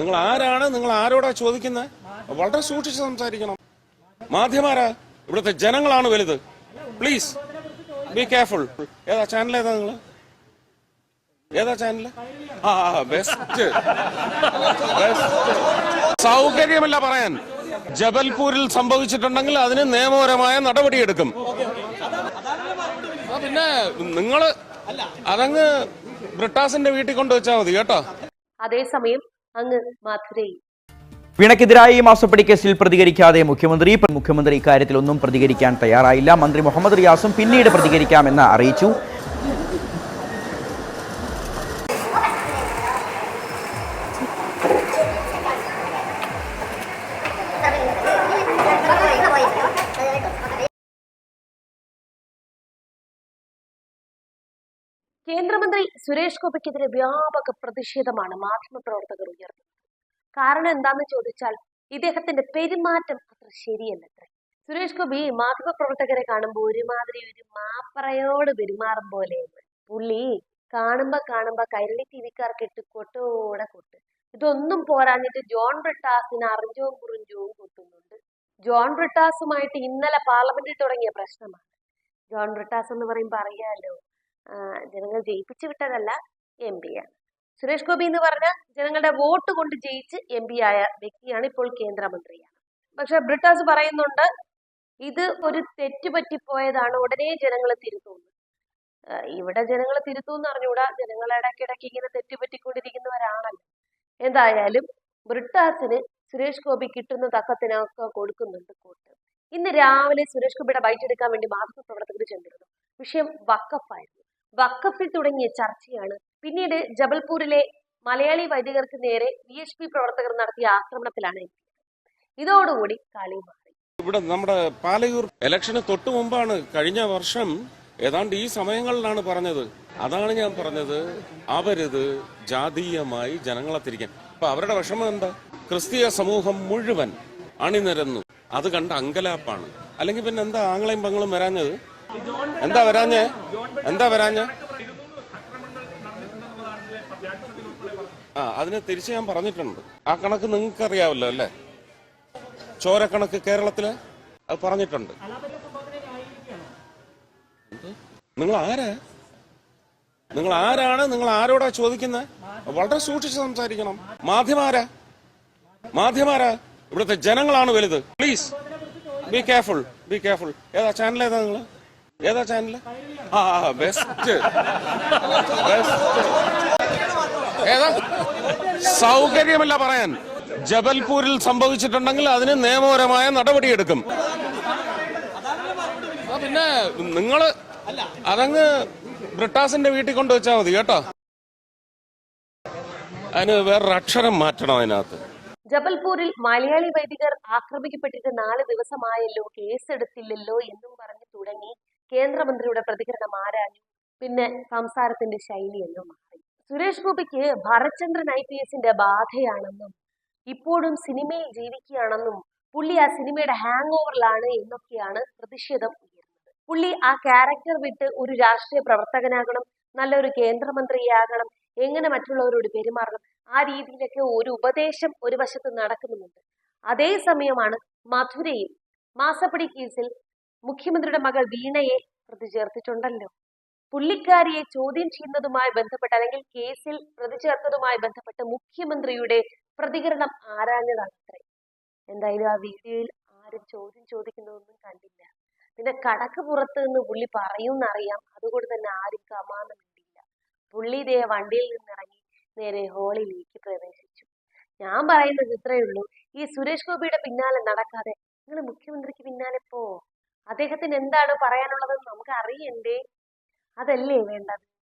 നിങ്ങൾ ആരാണ്? നിങ്ങൾ ആരോടാ ചോദിക്കുന്നത് വളരെ സൂക്ഷിച്ച് സംസാരിക്കണം. മാധ്യമാരാ ഇവിടുത്തെ ജനങ്ങളാണ് വലുത്. പ്ലീസ് ബി കെയർഫുൾ ഏതാ ചാനൽ ഏതാ നിങ്ങൾ ഏതാ ചാനൽ ആ ബെസ്റ്റ് സൗകര്യമല്ല പറയാൻ. ജബൽപൂരിൽ സംഭവിച്ചിട്ടുണ്ടെങ്കിൽ അതിന് നിയമപരമായ നടപടിയെടുക്കും. പിന്നെ നിങ്ങൾ അതങ്ങ് ബ്രിട്ടാസിന്റെ വീട്ടിൽ കൊണ്ടുവച്ചാൽ മതി കേട്ടോ. അതേസമയം അങ്ങ് മധുരയിൽ വീണയ്ക്കെതിരായ ഈ മാസപ്പടി കേസിൽ പ്രതികരിക്കാതെ മുഖ്യമന്ത്രി മുഖ്യമന്ത്രി ഇക്കാര്യത്തിൽ ഒന്നും പ്രതികരിക്കാൻ തയ്യാറായില്ല. മന്ത്രി മുഹമ്മദ് റിയാസും പിന്നീട് പ്രതികരിക്കാമെന്ന് അറിയിച്ചു. കേന്ദ്രമന്ത്രി സുരേഷ് ഗോപിക്കെതിരെ വ്യാപക പ്രതിഷേധമാണ് മാധ്യമപ്രവർത്തകർ ഉയർത്തുന്നത് കാരണം എന്താന്ന് ചോദിച്ചാൽ ഇദ്ദേഹത്തിന്റെ പെരുമാറ്റം അത്ര ശരിയല്ലത്രേ. സുരേഷ് ഗോപി മാധ്യമപ്രവർത്തകരെ കാണുമ്പോൾ ഒരുമാതിരി ഒരു മാപ്പറയോട് പെരുമാറും പോലെ പുള്ളി കാണുമ്പോ കാണുമ്പോ കൈരളി ടി വിക്കാർക്ക് ഇട്ട് കൊട്ടോടെ കൊട്ട്. ഇതൊന്നും പോരാഞ്ഞിട്ട് ജോൺ ബ്രിട്ടാസിന് അറിഞ്ചവും കുറിഞ്ചവും കൊട്ടുന്നുണ്ട്. ജോൺ ബ്രിട്ടാസുമായിട്ട് ഇന്നലെ പാർലമെന്റിൽ തുടങ്ങിയ പ്രശ്നമാണ്. ജോൺ ബ്രിട്ടാസ് എന്ന് പറയുമ്പോൾ അറിയാലോ? ജനങ്ങൾ ജയിപ്പിച്ചു വിട്ടതല്ല എം പി ആണ് സുരേഷ് ഗോപി എന്ന് പറഞ്ഞ ജനങ്ങളുടെ വോട്ട് കൊണ്ട് ജയിച്ച് എം പി ആയ വ്യക്തിയാണ് ഇപ്പോൾ കേന്ദ്രമന്ത്രിയാണ്. പക്ഷെ ബ്രിട്ടാസ് പറയുന്നുണ്ട് ഇത് ഒരു തെറ്റ് പറ്റിപ്പോയതാണ് ഉടനെ ജനങ്ങൾ തിരുത്തുന്നു ഇവിടെ ജനങ്ങൾ തിരുത്തുമെന്ന് അറിഞ്ഞുകൂടാ ജനങ്ങൾ ഇടയ്ക്കിടയ്ക്ക് ഇങ്ങനെ തെറ്റുപറ്റിക്കൊണ്ടിരിക്കുന്നവരാണല്ലോ എന്തായാലും ബ്രിട്ടാസിന് സുരേഷ് ഗോപി കിട്ടുന്ന തക്കത്തിനൊക്കെ കൊടുക്കുന്നുണ്ട് കൂട്ട് ഇന്ന് രാവിലെ സുരേഷ് ഗോപിയുടെ ബൈറ്റ് എടുക്കാൻ വേണ്ടി മാധ്യമപ്രവർത്തകർ ചെന്നിരുന്നു. വിഷയം വക്കഫായിരുന്നു. വക്കഫിൽ തുടങ്ങിയ ചർച്ചയാണ്. പിന്നീട് ജബൽപൂരിലെ മലയാളി വൈദികർക്ക് നേരെ വി എച്ച് പി പ്രവർത്തകർ നടത്തിയ ആക്രമണത്തിലാണ് ഇതോടുകൂടി കളി മാറി. ഇവിടെ നമ്മുടെ പാലയൂർ ഇലക്ഷന് തൊട്ടു മുമ്പാണ് കഴിഞ്ഞ വർഷം ഏതാണ്ട് ഈ സമയങ്ങളിലാണ് പറഞ്ഞത്. അതാണ് ഞാൻ പറഞ്ഞത്. അവരത് ജാതീയമായി ജനങ്ങളെ തിരിക്കാൻ. അപ്പൊ അവരുടെ വിഷമം എന്താ? ക്രിസ്തീയ സമൂഹം മുഴുവൻ അണിനിരന്നു. അത് കണ്ട അങ്കലാപ്പാണ്. അല്ലെങ്കിൽ പിന്നെ എന്താ ആങ്ങളെയും പങ്ങളും വരാഞ്ഞത്? എന്താ വരാഞ്ഞേ? എന്താ വരാഞ്ഞ്? ആ അതിന് തിരിച്ച് ഞാൻ പറഞ്ഞിട്ടുണ്ട്. ആ കണക്ക് നിങ്ങൾക്ക് അറിയാവല്ലോ അല്ലേ ചോരക്കണക്ക് കേരളത്തിൽ അത് പറഞ്ഞിട്ടുണ്ട്? നിങ്ങൾ ആരാ? നിങ്ങൾ ആരാണ്? നിങ്ങൾ ആരോടാ ചോദിക്കുന്നത് വളരെ സൂക്ഷിച്ച് സംസാരിക്കണം. മാധ്യമാരാ? മാധ്യമാരാ? ഇവിടുത്തെ ജനങ്ങളാണ് വലുത്. Please be careful be careful ഏതാ? ചാനൽ ഏതാ നിങ്ങൾ ഏതാ ചാനൽ ആ ബെസ്റ്റ് ബെസ്റ്റ് ഏതാ? സൗകര്യമല്ല പറയാൻ. ജബൽപൂരിൽ സംഭവിച്ചിട്ടുണ്ടെങ്കിൽ അതിന് നിയമപരമായ നടപടിയെടുക്കും. ആ, പിന്നെ നിങ്ങൾ അതങ്ങ് ബ്രിട്ടാസിന്റെ വീട്ടിൽ കൊണ്ടുവച്ചാൽ മതി കേട്ടോ. അതിന് വേറൊരു അക്ഷരം മാറ്റണം അതിനകത്ത്. ജബൽപൂരിൽ മലയാളി വൈദികർ ആക്രമിക്കപ്പെട്ടിട്ട് നാല് ദിവസമായല്ലോ കേസെടുത്തില്ലല്ലോ എന്നും പറഞ്ഞു തുടങ്ങി കേന്ദ്രമന്ത്രിയുടെ പ്രതികരണം ആരാഞ്ഞു? പിന്നെ സംസാരത്തിന്റെ ശൈലിയെല്ലാം മാറി. സുരേഷ് ഗോപിക്ക് ഭരത്ചന്ദ്രൻ ഐ പി എസിന്റെ ബാധയാണെന്നും ഇപ്പോഴും സിനിമയിൽ ജീവിക്കുകയാണെന്നും പുള്ളി ആ സിനിമയുടെ ഹാങ് ഓവറിലാണ് എന്നൊക്കെയാണ് പ്രതിഷേധം ഉയർന്നത്. പുള്ളി ആ ക്യാരക്ടർ വിട്ട് ഒരു രാഷ്ട്രീയ പ്രവർത്തകനാകണം നല്ലൊരു കേന്ദ്രമന്ത്രിയാകണം എങ്ങനെ മറ്റുള്ളവരോട് പെരുമാറണം ആ രീതിയിലൊക്കെ ഒരു ഉപദേശം ഒരു വശത്ത് നടക്കുന്നുമുണ്ട്. അതേസമയമാണ് മധുരയിൽ മാസപ്പടി കേസിൽ മുഖ്യമന്ത്രിയുടെ മകൾ വീണയെ പ്രതി ചേർത്തിട്ടുണ്ടല്ലോ പുള്ളിക്കാരിയെ ചോദ്യം ചെയ്യുന്നതുമായി ബന്ധപ്പെട്ട് അല്ലെങ്കിൽ കേസിൽ പ്രതി ചേർത്തതുമായി ബന്ധപ്പെട്ട് മുഖ്യമന്ത്രിയുടെ പ്രതികരണം ആരാഞ്ഞതാണ് അത്രേ? എന്തായാലും ആ വീഡിയോയിൽ ആരും ചോദ്യം ചോദിക്കുന്നതൊന്നും കണ്ടില്ല. പിന്നെ കടക്ക് പുറത്ത് നിന്ന് പുള്ളി പറയുമെന്നറിയാം അതുകൊണ്ട് തന്നെ ആരും കമാനമില്ല പുള്ളി ഇതേ വണ്ടിയിൽ നിന്നിറങ്ങി നേരെ ഹോളിലേക്ക് പ്രവേശിച്ചു. ഞാൻ പറയുന്നത് ഇത്രയേ ഉള്ളൂ. ഈ സുരേഷ് ഗോപിയുടെ പിന്നാലെ നടക്കാതെ നിങ്ങൾ മുഖ്യമന്ത്രിക്ക് പിന്നാലെ പോ. അദ്ദേഹത്തിന് എന്താണ് പറയാനുള്ളതെന്ന് നമുക്ക് അറിയണ്ടേ അതല്ലേ വേണ്ടത്?